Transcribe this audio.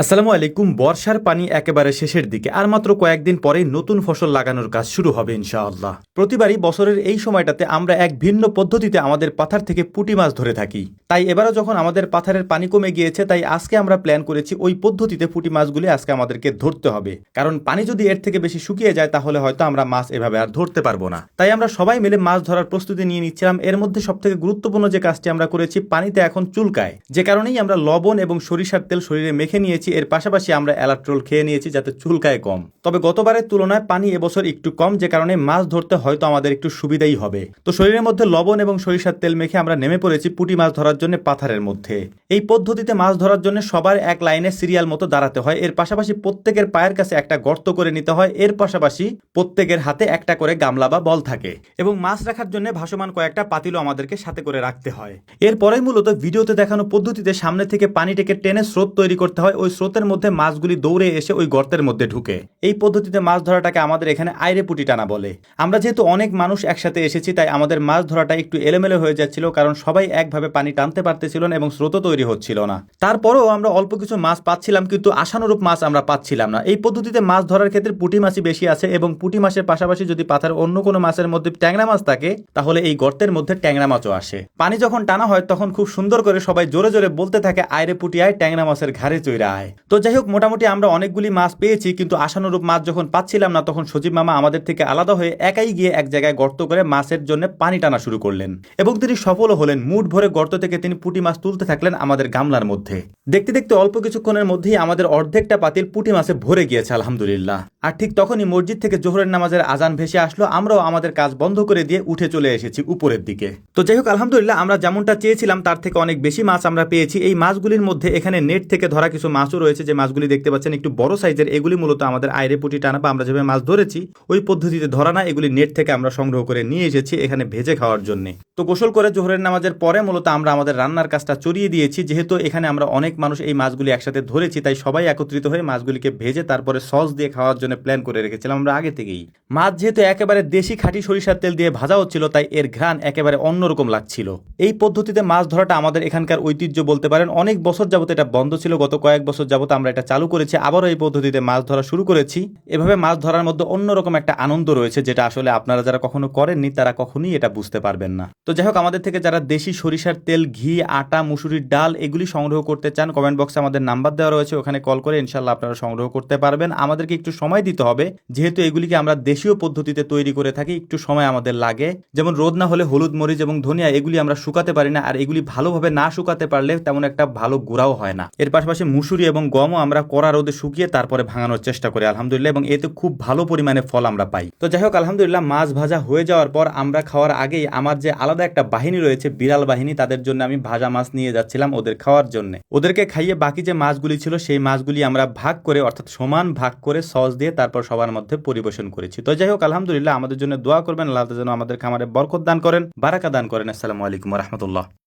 আসসালামু আলাইকুম, বর্ষার পানি একেবারে শেষের দিকে, আর মাত্র কয়েকদিন পরেই নতুন ফসল লাগানোর কাজ শুরু হবে ইনশাআল্লাহ। প্রতিবারই বছরের এই সময়টাতে আমরা এক ভিন্ন পদ্ধতিতে আমাদের পাথার থেকে পুঁটি মাছ ধরে থাকি। তাই এবারও যখন আমাদের পাথারের পানি কমে গিয়েছে, তাই আজকে আমরা প্ল্যান করেছি ওই পদ্ধতিতে পুঁটি মাছগুলি আজকে আমাদেরকে ধরতে হবে। কারণ পানি যদি এর থেকে বেশি শুকিয়ে যায়, তাহলে হয়তো আমরা মাছ এভাবে আর ধরতে পারব না। তাই আমরা সবাই মিলে মাছ ধরার প্রস্তুতি নিয়ে নিচ্ছিলাম। এর মধ্যে সবথেকে গুরুত্বপূর্ণ যে কাজটি আমরা করেছি, পানিতে এখন চুলকায়। যে কারণেই আমরা লবণ এবং সরিষার তেল শরীরে মেখে নিয়েছি। এর পাশাপাশি আমরা অ্যালাট্রোল খেয়ে নিয়েছি যাতে চুলকায় কম। তবে গতবারের তুলনায় পানি এবছর একটু কম, যে কারণে মাছ ধরতে হয়তো আমাদের একটু সুবিধাই হবে। তো শরীরের মধ্যে লবণ এবং সরিষার তেল মেখে আমরা নেমে পড়েছি পুঁটি মাছ ধরার জন্য পাথারের মধ্যে। এই পদ্ধতিতে মাছ ধরার জন্য সবার এক লাইনে সিরিয়াল মতো দাঁড়াতে হয়। এর পাশাপাশি প্রত্যেকের পায়ের কাছে একটা গর্ত করে নিতে হয়। এর পাশাপাশি প্রত্যেকের হাতে একটা করে গামলা বা বল থাকে এবং মাছ রাখার জন্য ভাসমান কয়েকটা পাতিলও আমাদেরকে সাথে করে রাখতে হয়। এরপরে মূলত ভিডিওতে দেখানো পদ্ধতিতে সামনে থেকে পানিটাকে টেনে স্রোত তৈরি করতে হয়। ওই স্রোতের মধ্যে মাছগুলি দৌড়ে এসে ওই গর্তের মধ্যে ঢুকে। এই পদ্ধতিতে মাছ ধরাটাকে আমাদের এখানে আইরে পুটি টানা বলে। আমরা যেহেতু অনেক মানুষ একসাথে এসেছি, তাই আমাদের মাছ ধরাটা একটু এলোমেলো হয়ে যাচ্ছিল, কারণ সবাই একভাবে পানি টানতে পারতেছিল না এবং স্রোতও তৈরি হচ্ছিল না। তারপরেও আমরা অল্প কিছু মাছ পাচ্ছিলাম, কিন্তু আশানুরূপ মাছ আমরা পাচ্ছিলাম না। এই পদ্ধতিতে মাছ ধরার ক্ষেত্রে পুঁটি মাছই বেশি আছে এবং পুঁটি মাছের পাশাপাশি যদি পাথার অন্য কোনো মাছের মধ্যে ট্যাংরা মাছ থাকে, তাহলে এই গর্তের মধ্যে ট্যাংরা মাছও আসে। পানি যখন টানা হয়, তখন খুব সুন্দর করে সবাই জোরে জোরে বলতে থাকে আয়রে পুটি, আয় ট্যাংরা মাছের ঘাড়ে চৈরা আয়। তো যাই হোক, মোটামুটি আমরা অনেকগুলি মাছ পেয়েছি, কিন্তু আশানুরূপ মাছ যখন পাচ্ছিলাম না, তখন সজীব মামা আমাদের থেকে আলাদা হয়ে একাই গিয়ে এক জায়গায় গর্ত করে মাছের জন্য পানি টানা শুরু করলেন। এবং তিনি সফলও হলেন। মুঠ ভরে গর্ত থেকে তিনি পুটি মাছ তুলতে থাকলেন আমাদের গামলার মধ্যে। দেখতে দেখতে অল্প কিছুক্ষণের মধ্যেই আমাদের অর্ধেকটা পাতিল পুঁটি মাছে ভরে গিয়েছে, আলহামদুলিল্লাহ। আর ঠিক তখনই মসজিদ থেকে জোহরের নামাজের আজান ভেসে আসলো, আমরাও আমাদের কাজ বন্ধ করে দিয়ে উঠে চলে এসেছি উপরের দিকে। তো যাই হোক, আলহামদুলিল্লাহ, আমরা যেমনটা চেয়েছিলাম, তার থেকে অনেক বেশি মাছ আমরা পেয়েছি। এই মাছগুলির মধ্যে এখানে নেট থেকে ধরা কিছু মাছও রয়েছে, যে মাছগুলি দেখতে পাচ্ছেন একটু বড় সাইজের। এগুলি মূলত আমাদের আইরে পুটি টানা বা আমরা যেভাবে মাছ ধরেছি, ওই পদ্ধতিতে ধরা না, এগুলি নেট থেকে আমরা সংগ্রহ করে নিয়ে এসেছি এখানে ভেজে খাওয়ার জন্য। তো গোসল করে জোহরের নামাজের পরে মূলত আমরা আমাদের রান্নার কাজটা চড়িয়ে দিয়েছি। যেহেতু এখানে আমরা অনেক মানুষ এই মাছগুলি একসাথে ধরেছি, তাই সবাই একত্রিত হয়ে মাছগুলিকে ভেজে তারপরে সস দিয়ে খাওয়ার জন্য প্ল্যান করে রেখেছিলাম আমরা আগে থেকেই। মাছ যেহেতু একেবারে দেশি খাঁটি সরিষার তেল দিয়ে ভাজা হচ্ছিল, তাই এর ঘ্রাণ একেবারে অন্যরকম লাগছিল। এই পদ্ধতিতে মাছ ধরাটা আমাদের এখানকার ঐতিহ্য বলতে পারেন, অনেক বছর যাবত এটা বন্ধ ছিল, গত কয়েক বছর যাবত আমরা এটা চালু করেছি, আবারও এই পদ্ধতিতে মাছ ধরা শুরু করেছি। এভাবে মাছ ধরার মধ্যে অন্যরকম একটা আনন্দ রয়েছে, যেটা আসলে আপনারা যারা কখনো করেননি, তারা কখনোই এটা বুঝতে পারবেন না। তো যাই হোক আমাদের থেকে যারা দেশি সরিষার তেল, ঘি, আটা, মুসুরির ডাল, এগুলি সংগ্রহ করতে চান কমেন্ট বক্সে আমাদের নাম্বার দেওয়া রয়েছে, ওখানে কল করে ইনশাল্লাহ আপনারা সংগ্রহ করতে পারবেন। আমাদেরকে একটু সময় দিতে হবে, যেহেতু এগুলিকে আমরা দেশীয় পদ্ধতিতে তৈরি করে থাকি, একটু সময় আমাদের লাগে। যেমন রোদ না হলে হলুদ, মরিচ এবং ধনিয়া, এগুলি আমরা শুকাতে পারি না, আর এগুলি ভালোভাবে না শুকাতে পারলে তেমন একটা ভালো গুঁড়াও হয় না। এর পাশাপাশি মুসুরি এবং গমও আমরা কড়া রোদে শুকিয়ে তারপরে ভাঙানোর চেষ্টা করি, আলহামদুলিল্লাহ, এবং এতে খুব ভালো পরিমাণে ফল আমরা পাই। তো যাই হোক আলহামদুলিল্লাহ, মাছ ভাজা হয়ে যাওয়ার পর আমরা খাওয়ার আগেই আমার যে আলাদা একটা বাহিনী রয়েছে, বিড়াল বাহিনী। তাদের জন্য আমি ভাজা মাছ নিয়ে যাচ্ছিলাম ওদের খাওয়ার জন্য। ওদেরকে খাইয়ে বাকি যে মাছগুলি ছিল, সেই মাছগুলি আমরা ভাগ করে, অর্থাৎ সমান ভাগ করে সস দিয়ে তারপর সবার মধ্যে পরিবেশন করেছি। তো যাই হোক, আলহামদুলিল্লাহ, আমাদের জন্য দোয়া করবেন। আল্লাহ যেন আমাদের খামারে বরকত দান করেন, বারাকা দান করেন। আসসালামু আলাইকুম রহমতুল্লাহ।